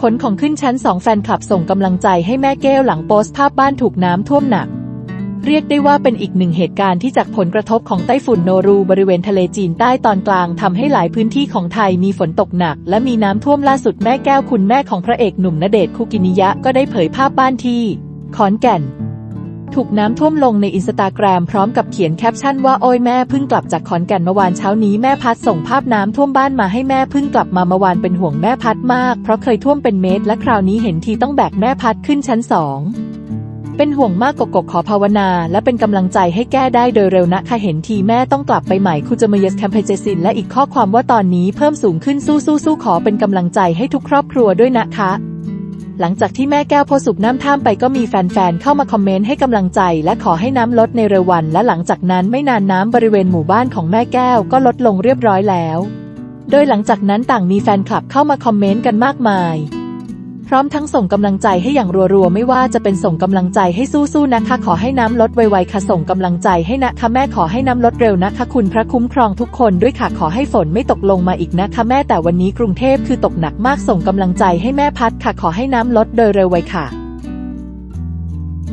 ขนของขึ้นชั้นสองแฟนคลับส่งกำลังใจให้แม่แก้วหลังโพสต์ภาพบ้านถูกน้ำท่วมหนัก เรียกได้ว่าเป็นอีกหนึ่งเหตุการณ์ที่จากผลกระทบของไต้ฝุ่นโนรูบริเวณทะเลจีนใต้ตอนกลางทำให้หลายพื้นที่ของไทยมีฝนตกหนัก และมีน้ำท่วมล่าสุดแม่แก้วคุณแม่ของพระเอกหนุ่มณเดชน์คุกินิยะก็ได้เผยภาพบ้านที่ขอนแก่น ถูกน้ำท่วมลงในอินสตาแกรมพร้อมกับเขียนแคปชั่นว่าโอ้ยแม่เพิ่งกลับจากขอนแก่นเมื่อวานเช้านี้แม่พัดส่งภาพน้ำท่วมบ้านมาให้แม่เพิ่งกลับมาเมื่อวานเป็นห่วงแม่พัดมาก เพราะเคยท่วมเป็นเมตร และคราวนี้เห็นทีต้องแบกแม่พัดขึ้นชั้นสองเป็นห่วงมากกกกขอภาวนา และเป็นกำลังใจให้แก้ได้โดยเร็วนะคะเห็นทีแม่ต้องกลับไปใหม่คูจะมายสแคมเปเจซินและอีกข้อความว่าตอนนี้เพิ่มสูงขึ้นสู้สู้สู้ขอเป็นกำลังใจให้ทุกครอบครัวด้วยนะคะ หลังจากที่แม่แก้วโพสต์สูบน้ำท่ามไปก็มีแฟนๆ เข้ามาคอมเมนต์ให้กำลังใจ และขอให้น้ำลดในเร็ววัน และหลังจากนั้นไม่นานน้ำบริเวณหมู่บ้านของแม่แก้วก็ลดลงเรียบร้อยแล้ว โดยหลังจากนั้นต่างมีแฟนคลับเข้ามาคอมเมนต์กันมากมาย พร้อมทั้งส่งกำลังใจให้อย่างรัวๆ ไม่ว่าจะเป็นส่งกำลังใจให้สู้ๆนะคะ ขอให้น้ำลดไวๆค่ะส่งกำลังใจให้นะคะแม่ขอให้น้ำลดเร็วนะคะ คุณพระคุ้มครองทุกคนด้วยค่ะขอให้ฝนไม่ตกลงมาอีกนะคะ แม่แต่วันนี้กรุงเทพคือตกหนักมากส่งกำลังใจให้แม่พัดค่ะขอให้น้ำลดโดยเร็วไวค่ะ